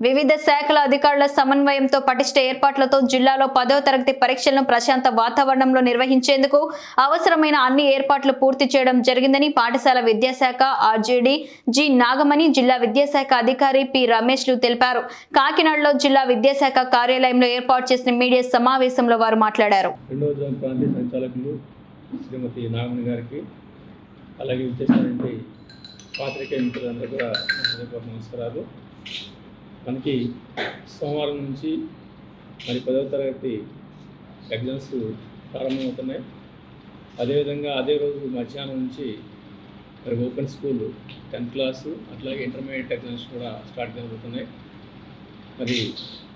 వివిధ శాఖల అధికారుల సమన్వయంతో పటిష్ట ఏర్పాట్లతో జిల్లాలో పదో తరగతి పరీక్షలను ప్రశాంత వాతావరణంలో నిర్వహించేందుకు అవసరమైన అన్ని ఏర్పాట్లు పూర్తి చేయడం జరిగిందని పాఠశాల విద్యాశాఖ ఆర్జేడి జి నాగమణి జిల్లా విద్యాశాఖ అధికారి పి రమేష్లు తెలిపారు. కాకినాడలో జిల్లా విద్యాశాఖ కార్యాలయంలో ఏర్పాటు చేసిన మీడియా సమావేశంలో వారు మాట్లాడారు. శ్రీమతి నాగమణి గారికి అలాగే విచ్చేసినటువంటి పాత్రికేయ మిత్రులందరూ కూడా నమస్కారాలు. మనకి సోమవారం నుంచి మరి పదవ తరగతి ఎగ్జామ్స్ ప్రారంభమవుతున్నాయి. అదేవిధంగా అదే రోజు మధ్యాహ్నం నుంచి మరి ఓపెన్ స్కూల్ టెన్త్ క్లాసు అట్లాగే ఇంటర్మీడియట్ ఎగ్జామ్స్ కూడా స్టార్ట్ కాబోతున్నాయి. మరి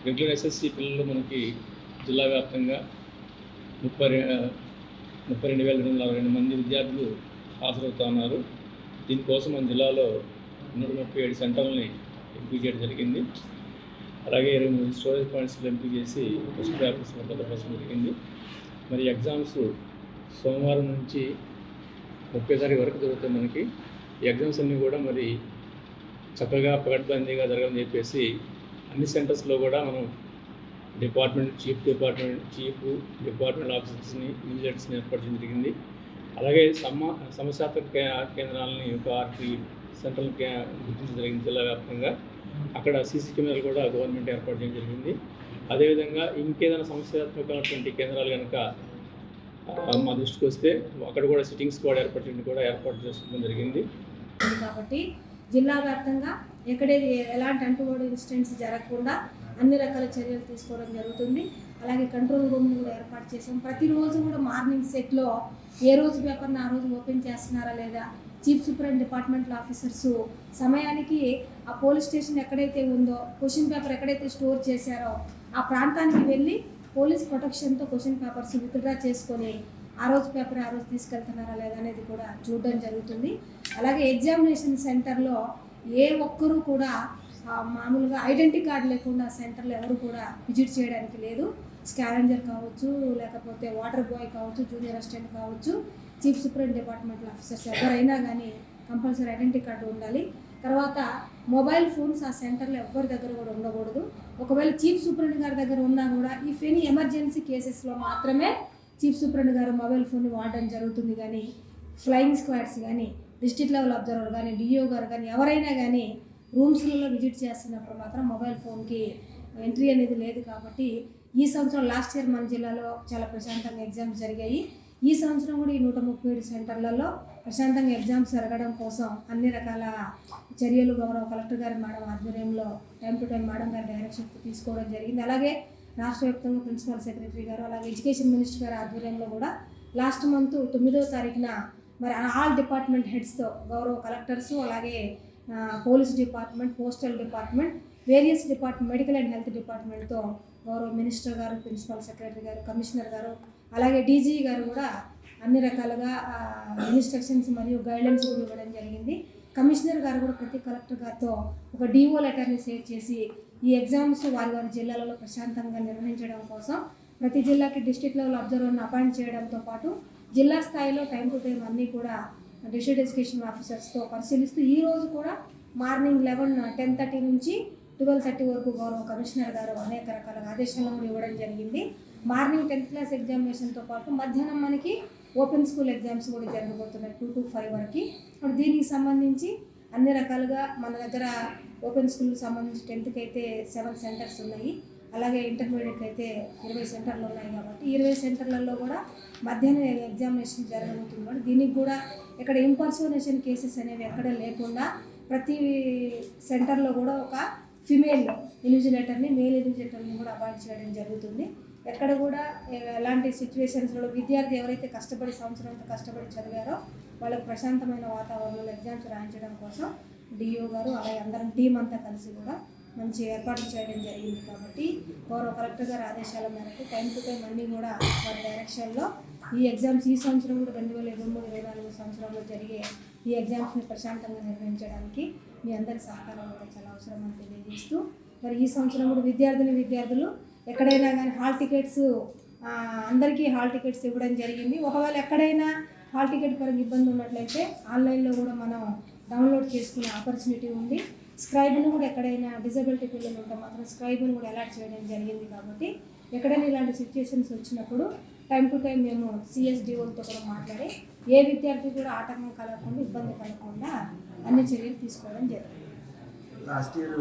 రెగ్యులర్ ఎస్ఎస్సి పిల్లలు మనకి జిల్లా వ్యాప్తంగా ముప్పై ముప్పై రెండు వేల రెండు వందల అరవై రెండు మంది విద్యార్థులు హాజరవుతా ఉన్నారు. దీనికోసం మన జిల్లాలో నూట ముప్పై ఏడు సెంటర్లని ఎంపిక చేయడం జరిగింది. అలాగే ఇరవై మూడు స్టోరేజ్ పాయింట్స్లో ఎంపిక చేసి ఫస్ట్ పేపర్స్ పొందడం జరిగింది. మరి ఎగ్జామ్స్ సోమవారం నుంచి ముప్పై తారీఖు వరకు జరుగుతాయి మనకి. ఈ ఎగ్జామ్స్ అన్నీ కూడా మరి చక్కగా పకడ్బందీగా జరగాలని చెప్పేసి అన్ని సెంటర్స్లో కూడా మనం department chief department chief department ఆఫీసర్స్ని విజిలెంట్స్ని ఏర్పరచడం జరిగింది. అలాగే సమ సమస్యాత్మక కేంద్రాలని ఒక ఆర్టీ సెంట్రల్ గుర్తించడం జరిగింది జిల్లా వ్యాప్తంగా. అక్కడ సీసీ కెమెరాలు కూడా గవర్నమెంట్ ఏర్పాటు చేయడం జరిగింది. అదేవిధంగా ఇంకేదైనా సమస్యాత్మకమైనటువంటి కేంద్రాలు కనుక మా దృష్టికి వస్తే అక్కడ కూడా సిట్టింగ్ స్క్వాడ్ ఏర్పాటు చేయడం కూడా ఏర్పాటు చేసుకోవడం జరిగింది. కాబట్టి జిల్లా వ్యాప్తంగా ఎక్కడే ఎలాంటి అంటుబడి ఇన్సిడెంట్స్ జరగకుండా అన్ని రకాల చర్యలు తీసుకోవడం జరుగుతుంది. అలాగే కంట్రోల్ రూమ్ కూడా ఏర్పాటు చేసాం ప్రతిరోజు కూడా మార్నింగ్ సెట్లో ఏ రోజు పేపర్ని ఆ రోజు ఓపెన్ చేస్తున్నారా లేదా చీఫ్ సూపరింట్ డిపార్ట్మెంట్ ఆఫీసర్స్ సమయానికి ఆ పోలీస్ స్టేషన్ ఎక్కడైతే ఉందో క్వశ్చన్ పేపర్ ఎక్కడైతే స్టోర్ చేశారో ఆ ప్రాంతానికి వెళ్ళి పోలీస్ ప్రొటెక్షన్తో క్వశ్చన్ పేపర్స్ విత్డ్రా చేసుకొని ఆ రోజు పేపర్ ఆ రోజు తీసుకెళ్తున్నారా లేదా అనేది కూడా చూడడం జరుగుతుంది. అలాగే ఎగ్జామినేషన్ సెంటర్లో ఏ ఒక్కరూ కూడా మామూలుగా ఐడెంటిటీ కార్డు లేకుండా సెంటర్లో ఎవరు కూడా విజిట్ చేయడానికి లేదు. స్కాలెంజర్ కావచ్చు లేకపోతే వాటర్ బాయ్ కావచ్చు జూనియర్ అసిస్టెంట్ కావచ్చు. చీఫ్ సూపరింట్ డిపార్ట్మెంట్ ఆఫీసర్స్ ఎవరైనా కానీ కంపల్సరీ ఐడెంటిటీ కార్డు ఉండాలి. తర్వాత మొబైల్ ఫోన్స్ ఆ సెంటర్లో ఎవరి దగ్గర కూడా ఉండకూడదు. ఒకవేళ చీఫ్ సూపరింట్ గారి దగ్గర ఉన్నా కూడా ఇఫ్ ఎనీ ఎమర్జెన్సీ కేసెస్లో మాత్రమే చీఫ్ సూపరింట్ గారు మొబైల్ ఫోన్ వాడడం జరుగుతుంది కానీ ఫ్లయింగ్ స్క్వాడ్స్ కానీ డిస్టిక్ లెవెల్ అబ్జర్వర్ కానీ డిఓ గారు కానీ ఎవరైనా కానీ రూమ్స్లలో విజిట్ చేస్తున్నప్పుడు మాత్రం మొబైల్ ఫోన్కి ఎంట్రీ అనేది లేదు కాబట్టి ఈ సంవత్సరం లాస్ట్ ఇయర్ మన జిల్లాలో చాలా ప్రశాంతంగా ఎగ్జామ్స్ జరిగాయి. ఈ సంవత్సరం కూడా ఈ నూట ముప్పై ఏడు సెంటర్లలో ప్రశాంతంగా ఎగ్జామ్స్ జరగడం కోసం అన్ని రకాల చర్యలు గౌరవ కలెక్టర్ గారి మేడం ఆధ్వర్యంలో టైం టు టైం మేడం గారి డైరెక్షన్ తీసుకోవడం జరిగింది. అలాగే రాష్ట్ర వ్యాప్తంగా ప్రిన్సిపల్ సెక్రటరీ గారు అలాగే ఎడ్యుకేషన్ మినిస్టర్ గారి ఆధ్వర్యంలో కూడా లాస్ట్ మంత్ తొమ్మిదో తారీఖున మరి ఆల్ డిపార్ట్మెంట్ హెడ్స్తో గౌరవ కలెక్టర్స్ అలాగే police department postal department various department medical and health డిపార్ట్మెంట్తో గౌరవ మినిస్టర్ గారు ప్రిన్సిపల్ సెక్రటరీ గారు కమిషనర్ గారు అలాగే డీజీ గారు కూడా అన్ని రకాలుగా ఇన్స్ట్రక్షన్స్ మరియు గైడ్లైన్స్ కూడా ఇవ్వడం జరిగింది. కమిషనర్ గారు కూడా ప్రతి కలెక్టర్ గారితో ఒక డిఓ లెటర్ని సేవ్ చేసి ఈ ఎగ్జామ్స్ వారి వారి జిల్లాలలో ప్రశాంతంగా నిర్వహించడం కోసం ప్రతి జిల్లాకి డిస్ట్రిక్ట్ లెవెల్ అబ్జర్వర్ని అపాయింట్ చేయడంతో పాటు జిల్లా స్థాయిలో టైం టు టైం అన్నీ కూడా డిస్ట్రిక్ట్ ఎడ్యుకేషన్ ఆఫీసర్స్తో పరిశీలిస్తూ ఈ రోజు కూడా మార్నింగ్ లెవెన్ టెన్ థర్టీ నుంచి ట్వెల్వ్ థర్టీ వరకు గౌరవ కమిషనర్ గారు అనేక రకాల ఆదేశాలను కూడా ఇవ్వడం జరిగింది. మార్నింగ్ టెన్త్ క్లాస్ ఎగ్జామినేషన్తో పాటు మధ్యాహ్నం మనకి ఓపెన్ స్కూల్ ఎగ్జామ్స్ కూడా జరగబోతున్నాయి టూ టు ఫైవ్ వరకు. ఇప్పుడు దీనికి సంబంధించి అన్ని రకాలుగా మన దగ్గర ఓపెన్ స్కూల్కి సంబంధించి టెన్త్కి అయితే సెవెన్ సెంటర్స్ ఉన్నాయి. అలాగే ఇంటర్మీడియట్కి అయితే ఇరవై సెంటర్లు ఉన్నాయి కాబట్టి ఇరవై సెంటర్లలో కూడా మధ్యాహ్నం ఎగ్జామినేషన్ జరగబోతుంది. కాబట్టి దీనికి కూడా ఇక్కడ ఇంపర్సోనేషన్ కేసెస్ అనేవి ఎక్కడ లేకుండా ప్రతి సెంటర్లో కూడా ఒక ఫిమేల్ ఇన్విజిలేటర్ని మేల్ ఇన్విజిలేటర్ని కూడా అపాయింట్ చేయడం జరుగుతుంది. ఎక్కడ కూడా ఎలాంటి సిచ్యువేషన్స్లో విద్యార్థి ఎవరైతే కష్టపడి సంవత్సరం కష్టపడి చదివారో వాళ్ళకి ప్రశాంతమైన వాతావరణంలో ఎగ్జామ్స్ రాయించడం కోసం డిఓ గారు అలాగే అందరం టీం అంతా కలిసి కూడా మంచి ఏర్పాట్లు చేయడం జరిగింది కాబట్టి గౌరవ కలెక్టర్ గారి ఆదేశాల మేరకు టైం టు టైం అన్నీ కూడా వారి డైరెక్షన్లో ఈ ఎగ్జామ్స్ ఈ సంవత్సరం కూడా రెండు వేల ఇరవై మూడు ఇరవై నాలుగు సంవత్సరంలో జరిగే ఈ ఎగ్జామ్స్ని ప్రశాంతంగా నిర్వహించడానికి మీ అందరి సహకారం కూడా చాలా అని తెలియజేస్తూ మరి ఈ సంవత్సరం కూడా విద్యార్థులు విద్యార్థులు ఎక్కడైనా కానీ హాల్ టికెట్స్ అందరికీ హాల్ టికెట్స్ ఇవ్వడం జరిగింది. ఒకవేళ ఎక్కడైనా హాల్ టికెట్ పరంగా ఇబ్బంది ఉన్నట్లయితే ఆన్లైన్లో కూడా మనం డౌన్లోడ్ చేసుకునే ఆపర్చునిటీ ఉంది. స్క్రైబ్ను కూడా ఎక్కడైనా డిజబిలిటీ పిల్లలు ఉంటే మాత్రం స్క్రైబ్ను కూడా అలాట్ చేయడం జరిగింది కాబట్టి ఎక్కడైనా ఇలాంటి సిచ్యుయేషన్స్ వచ్చినప్పుడు టైం టు టైం మేము సిఎస్డిఓలతో కూడా మాట్లాడి ఏ విద్యార్థి కూడా ఆటంకం కలగకుండా ఇబ్బంది కలగకుండా అన్ని చర్యలు తీసుకోవడం జరిగింది. Last year